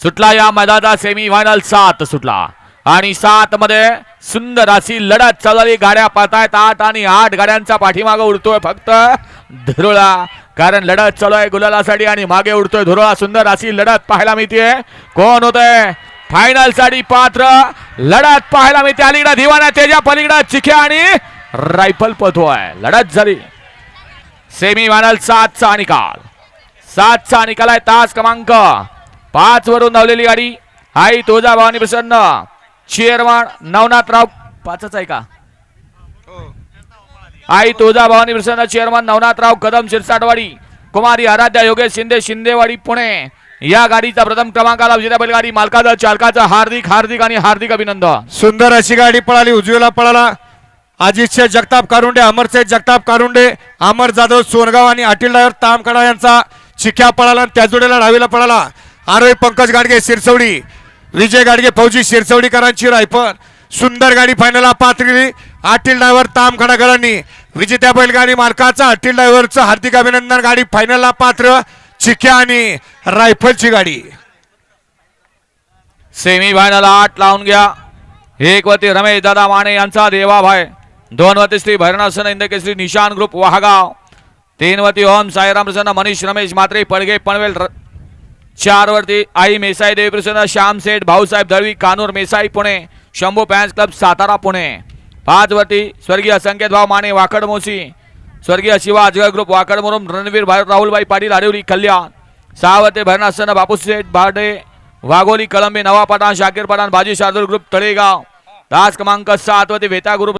सुटला या मैदानाचा semi final सात सुटला. आणि सात मध्ये सुंदर अशी लढत चालली. गाड्या पाहतायत आठ आणि आठ गाड्यांचा पाठीमागे उडतोय फक्त धुरोळा. कारण लढत चालू आहे गुलालासाठी आणि मागे उडतोय धुरोळा. सुंदर अशी लढत पाहायला मिळते कोण होतंय फायनलसाठी पात्र लढत पाहायला मिळते. अलीकडे दिवाना त्याच्या पलीकडे चिख्या आणि रायफल पथोय लढत झाली. सेमी फायनल सातचा निकाल. सातचा निकाल आहे तास क्रमांक पाच वरून धावलेली गाडी. आई तुळजा भवानी प्रसन्न. चेअरमन नवनाथराव पाचच आहे का? आई तुळजा भवानी प्रसन्न चेअरमन नवनाथराव कदम शिरसाटवाडी. कुमारी आराध्या योगेश शिंदे शिंदेवाडी पुणे. या गाडीचा प्रथम क्रमांकाला विजेता बैलगाडी मालकाचा चालकाचा हार्दिक हार्दिक आणि हार्दिक अभिनंदन. सुंदर अशी गाडी पळाली उजवीला पळाला. अजितशे जगताप कारुंडे अमरशे जगताप कारुंडे अमर जाधव सोनगाव आणि अटील ड्रायव्हर तामकडा यांचा चिख्या पळाला आणि त्या जोडीला डावीला पळाला. आरोही पंकज गाडगे शिरसवडी. विजय गाडगे फौजी शिरसवडीकरांची रायफल सुंदर गाडी फायनलला पात्री अटील ड्रायव्हर तामखडाकरांनी विजेत्या बैलगाडी मालकाचा अटील ड्रायव्हरचं हार्दिक अभिनंदन. गाडी फायनलला पात्र. चिख्या आणि रायफलची गाडी. सेमी फायनल आठ लावून घ्या. एक वरती रमेश दादा माने यांचा देवाभाय दोन वती श्री भैरनासन इंदकेश्री निशान ग्रुप वाहगाव. तीन वरती ओम साईराम प्रसन्न मनीष रमेश मात्रे पडगे पनवेल र- चार वरती आई मेसाई देवी प्रसन्न श्याम सेठ भाऊसाहेब दळवी कानूर मेसाई पुणे शंभू फॅन्स क्लब सातारा पुणे. पाच वरती स्वर्गीय संकेत भाऊ माने वाकड मोसी. स्वर्गीय शिवा अजगर ग्रुप वाकड रणवीर भा- राहुलबाई पाटील आडिवली कल्याण. सहा वरती भरणा बापू सेठ बाडे वाघोली कळंबे नवा पठाण शाकीर पठाण बाजी शार्दूल ग्रुप तळेगाव. तास क्रमांक सात वरती वेता ग्रुप